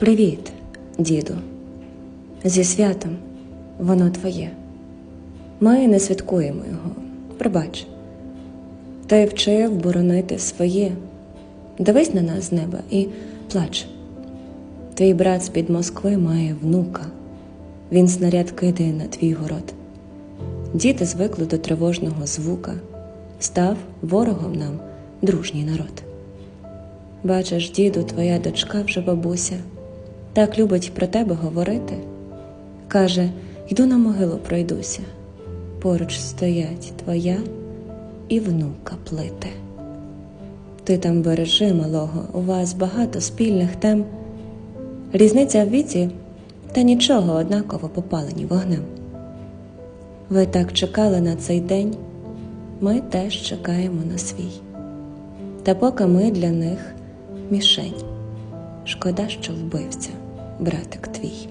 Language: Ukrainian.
Привіт, діду. Зі святом воно твоє. Ми не святкуємо його. Пробач. Ти вчив боронити своє. Дивись на нас з неба і плач. Твій брат з-під Москви має внука. Він снаряд кидає на твій город. Діти звикли до тривожного звука. Став ворогом нам дружній народ. Бачиш, діду, твоя дочка вже бабуся, так любить про тебе говорити. Каже, йду на могилу пройдуся. Поруч стоять твоя і внука плити. Ти там бережи малого, у вас багато спільних тем. Різниця в віці, та нічого однаково попалені вогнем. Ви так чекали на цей день, ми теж чекаємо на свій. Та поки ми для них мішень. Шкода, що вбивця, братик твій.